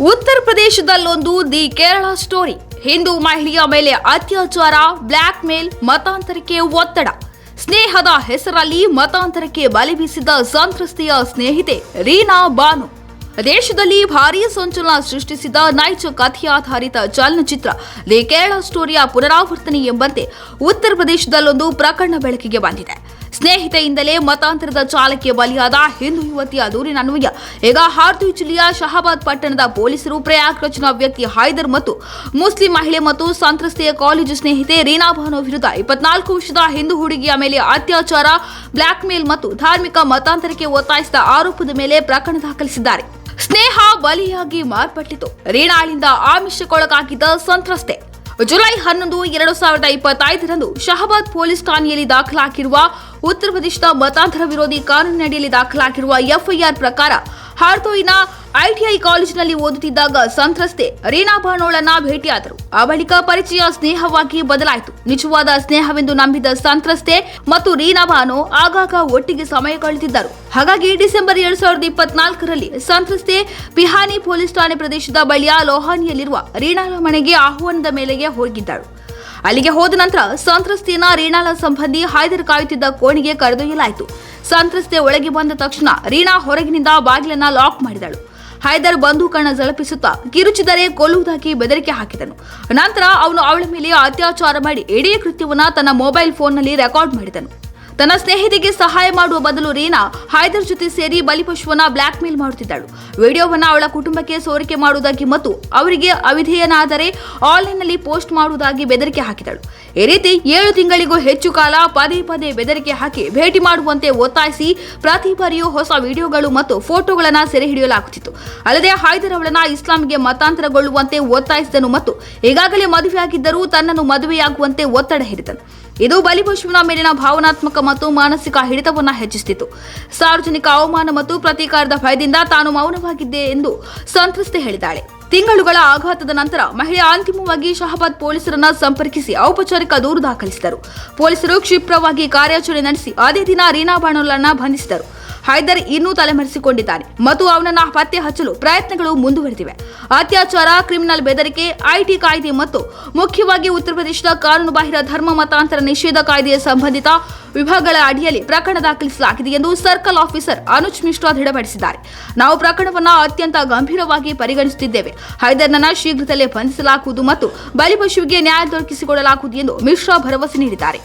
ಉತ್ತರ ಪ್ರದೇಶದಲ್ಲೊಂದು the Kerala story. Hindu ಮಹಿಳೆಯ ಮೇಲೆ ಅತ್ಯಾಚಾರ ಬ್ಲ್ಯಾಕ್ ಮೇಲ್ ಮತಾಂತರಕ್ಕೆ ಒತ್ತಡ. ಸ್ನೇಹದ ಹೆಸರಲ್ಲಿ ಮತಾಂತರಕ್ಕೆ ಬಲಿ ಬೀಸಿದ ಸಂತ್ರಸ್ತೆಯ ಸ್ನೇಹಿತೆ ರೀನಾ ಬಾನು. ದೇಶದಲ್ಲಿ ಭಾರೀ ಸಂಚಲನ ಸೃಷ್ಟಿಸಿದ ನೈಜ ಕಥೆಯಾಧಾರಿತ ಚಲನಚಿತ್ರ ದಿ ಕೇರಳ ಸ್ಟೋರಿಯ ಪುನರಾವರ್ತನೆ ಎಂಬಂತೆ ಉತ್ತರ ಪ್ರದೇಶದಲ್ಲೊಂದು ಪ್ರಕರಣ ಬೆಳಕಿಗೆ ಬಂದಿದೆ. ಸ್ನೇಹಿತೆಯಿಂದಲೇ ಮತಾಂತರದ ಚಾಲಕ್ಕೆ ಬಲಿಯಾದ ಹಿಂದೂ ಯುವತಿಯ ದೂರಿನ ಅನ್ವಯ. ಈಗ ಹಾರ್ದು ಜಿಲ್ಲೆಯ ಶಹಾಬಾದ್ ಪಟ್ಟಣದ ಪೊಲೀಸರು ಪ್ರಯಾಗ್ರಜ್ನ ವ್ಯಕ್ತಿ ಹೈದರ್ ಮತ್ತು ಮುಸ್ಲಿಂ ಮಹಿಳೆ ಮತ್ತು ಸಂತ್ರಸ್ತೆಯ ಕಾಲೇಜು ಸ್ನೇಹಿತೆ ರೀನಾ ಭಾನು ವಿರುದ್ಧ ಇಪ್ಪತ್ನಾಲ್ಕು ವರ್ಷದ ಹಿಂದೂ ಹುಡುಗಿಯ ಮೇಲೆ ಅತ್ಯಾಚಾರ, ಬ್ಲ್ಯಾಕ್ಮೇಲ್ ಮತ್ತು ಧಾರ್ಮಿಕ ಮತಾಂತರಕ್ಕೆ ಒತ್ತಾಯಿಸಿದ ಆರೋಪದ ಮೇಲೆ ಪ್ರಕರಣ ದಾಖಲಿಸಿದ್ದಾರೆ. ಸ್ನೇಹ ಬಲಿಯಾಗಿ ಮಾರ್ಪಟ್ಟಿತು. ರೀನಾಳಿಂದ ಆಮಿಷಕ್ಕೊಳಗಾಗಿದ್ದ ಸಂತ್ರಸ್ತೆ. ಜುಲೈ ಹನ್ನೊಂದು, ಎರಡು ಸಾವಿರದ ಇಪ್ಪತ್ತೈದರಂದು ಶಹಬಾದ್ ಪೊಲೀಸ್ ಠಾಣೆಯಲ್ಲಿ ದಾಖಲಾಗಿರುವ ಉತ್ತರ ಪ್ರದೇಶದ ಮತಾಂತರ ವಿರೋಧಿ ಕಾನೂನಿನಡಿಯಲ್ಲಿ ದಾಖಲಾಗಿರುವ ಎಫ್ಐಆರ್ ಪ್ರಕಾರ ಹಾರ್ತೋಯಿನ ಐಟಿಐ ಕಾಲೇಜಿನಲ್ಲಿ ಓದುತ್ತಿದ್ದಾಗ ಸಂತ್ರಸ್ತೆ ರೀನಾ ಬಾನೋಳನ್ನ ಭೇಟಿಯಾದರು. ಆ ಬಳಿಕ ಪರಿಚಯ ಸ್ನೇಹವಾಗಿ ಬದಲಾಯಿತು. ನಿಜವಾದ ಸ್ನೇಹವೆಂದು ನಂಬಿದ ಸಂತ್ರಸ್ತೆ ಮತ್ತು ರೀನಾ ಬಾನೋ ಆಗಾಗ ಒಟ್ಟಿಗೆ ಸಮಯ ಕಳೆದಿದ್ದರು. ಹಾಗಾಗಿ ಡಿಸೆಂಬರ್ ಎರಡ್ ಸಾವಿರದ ಇಪ್ಪತ್ನಾಲ್ಕರಲ್ಲಿ ಸಂತ್ರಸ್ತೆ ಪಿಹಾನಿ ಪೊಲೀಸ್ ಠಾಣೆ ಪ್ರದೇಶದ ಬಳಿಯ ಲೋಹಾನಿಯಲ್ಲಿರುವ ರೀನಾಳ ಮನೆಗೆ ಆಹ್ವಾನದ ಮೇಲೆಗೆ ಹೋಗಿದ್ದಳು. ಅಲ್ಲಿಗೆ ಹೋದ ನಂತರ ಸಂತ್ರಸ್ತೆಯನ್ನ ರೀಣಾಳ ಸಂಬಂಧಿ ಹೈದರ್ ಕಾಯುತ್ತಿದ್ದ ಕೋಣೆಗೆ ಕರೆದೊಯ್ಯಲಾಯಿತು. ಸಂತ್ರಸ್ತೆ ಒಳಗೆ ಬಂದ ತಕ್ಷಣ ರೀಣಾ ಹೊರಗಿನಿಂದ ಬಾಗಿಲನ್ನ ಲಾಕ್ ಮಾಡಿದಳು. ಹೈದರ್ ಬಂದೂಕಣ್ಣ ಜಳಪಿಸುತ್ತಾ ಕಿರುಚಿದರೆ ಕೊಲ್ಲುವುದಾಗಿ ಬೆದರಿಕೆ ಹಾಕಿದನು. ನಂತರ ಅವನು ಅವಳ ಮೇಲೆ ಅತ್ಯಾಚಾರ ಮಾಡಿ ಇಡೀ ಕೃತ್ಯವನ್ನ ತನ್ನ ಮೊಬೈಲ್ ಫೋನ್ನಲ್ಲಿ ರೆಕಾರ್ಡ್ ಮಾಡಿದನು. ತನ್ನ ಸ್ನೇಹಿತೆಗೆ ಸಹಾಯ ಮಾಡುವ ಬದಲು ರೀನಾ ಹೈದರ್ ಜೊತೆ ಸೇರಿ ಬಲಿಪಶುವನ್ನ ಬ್ಲ್ಯಾಕ್ ಮೇಲ್ ಮಾಡುತ್ತಿದ್ದಳು. ವಿಡಿಯೋವನ್ನ ಅವಳ ಕುಟುಂಬಕ್ಕೆ ಸೋರಿಕೆ ಮಾಡುವುದಾಗಿ ಮತ್ತು ಅವರಿಗೆ ಅವಿಧೇಯನಾದರೆ ಆನ್ಲೈನ್ನಲ್ಲಿ ಪೋಸ್ಟ್ ಮಾಡುವುದಾಗಿ ಬೆದರಿಕೆ ಹಾಕಿದಳು. ಈ ರೀತಿ ಏಳು ತಿಂಗಳಿಗೂ ಹೆಚ್ಚು ಕಾಲ ಪದೇ ಪದೇ ಬೆದರಿಕೆ ಹಾಕಿ ಭೇಟಿ ಮಾಡುವಂತೆ ಒತ್ತಾಯಿಸಿ ಪ್ರತಿ ಬಾರಿಯೂ ಹೊಸ ವಿಡಿಯೋಗಳು ಮತ್ತು ಫೋಟೋಗಳನ್ನು ಸೆರೆ ಹಿಡಿಯಲಾಗುತ್ತಿತ್ತು. ಅಲ್ಲದೆ ಹೈದರ್ ಅವಳನ್ನ ಇಸ್ಲಾಂಗೆ ಮತಾಂತರಗೊಳ್ಳುವಂತೆ ಒತ್ತಾಯಿಸಿದನು ಮತ್ತು ಈಗಾಗಲೇ ಮದುವೆಯಾಗಿದ್ದರೂ ತನ್ನನ್ನು ಮದುವೆಯಾಗುವಂತೆ ಒತ್ತಡ ಹೇರಿದನು. ಇದು ಬಲಿಪಶುವಿನ ಮೇಲಿನ ಭಾವನಾತ್ಮಕ ಮತ್ತು ಮಾನಸಿಕ ಹಿಡಿತವನ್ನು ಹೆಚ್ಚಿಸುತ್ತಿತ್ತು ಸಾರ್ವಜನಿಕ ಅವಮಾನ ಮತ್ತು ಪ್ರತೀಕಾರದ ಭಯದಿಂದ ತಾನು ಮೌನವಾಗಿದ್ದೆ ಎಂದು ಸಂತ್ರಸ್ತೆ ಹೇಳಿದ್ದಾಳೆ. ತಿಂಗಳುಗಳ ಆಘಾತದ ನಂತರ ಮಹಿಳೆ ಅಂತಿಮವಾಗಿ ಶಹಬಾದ್ ಪೊಲೀಸರನ್ನ ಸಂಪರ್ಕಿಸಿ ಔಪಚಾರಿಕ ದೂರು ದಾಖಲಿಸಿದರು. ಪೊಲೀಸರು ಕ್ಷಿಪ್ರವಾಗಿ ಕಾರ್ಯಾಚರಣೆ ನಡೆಸಿ ಅದೇ ದಿನ ರೀನಾ ಬಾಣೋಲನ್ನ ಬಂಧಿಸಿದರು. ಹೈದರ್ ಇನ್ನೂ ತಲೆಮರೆಸಿಕೊಂಡಿದ್ದಾನೆ. ಮತ್ತು ಅವನನ್ನ ಪತ್ತೆ ಹಚ್ಚಲು ಪ್ರಯತ್ನಗಳು ಮುಂದುವರೆದಿವೆ. ಅತ್ಯಾಚಾರ, ಕ್ರಿಮಿನಲ್ ಬೆದರಿಕೆ, ಐಟಿ ಕಾಯ್ದೆ ಮತ್ತು ಮುಖ್ಯವಾಗಿ ಉತ್ತರ ಪ್ರದೇಶದ ಕಾನೂನುಬಾಹಿರ ಧರ್ಮ ಮತಾಂತರ ನಿಷೇಧ ಕಾಯ್ದೆಯ ಸಂಬಂಧಿತ ವಿಭಾಗಗಳ ಅಡಿಯಲ್ಲಿ ಪ್ರಕರಣ ದಾಖಲಿಸಲಾಗಿದೆ ಎಂದು ಸರ್ಕಲ್ ಆಫೀಸರ್ ಅನುಜ್ ಮಿಶ್ರಾ ದೃಢಪಡಿಸಿದ್ದಾರೆ. ನಾವು ಪ್ರಕರಣವನ್ನು ಅತ್ಯಂತ ಗಂಭೀರವಾಗಿ ಪರಿಗಣಿಸುತ್ತಿದ್ದೇವೆ. ಹೈದರ್ನನ್ನ ಶೀಘ್ರದಲ್ಲೇ ಬಂಧಿಸಲಾಗುವುದು ಮತ್ತು ಬಲಿಪಶುವಿಗೆ ನ್ಯಾಯ ದೊರಕಿಸಿಕೊಡಲಾಗುವುದು ಎಂದು ಮಿಶ್ರಾ ಭರವಸೆ ನೀಡಿದ್ದಾರೆ.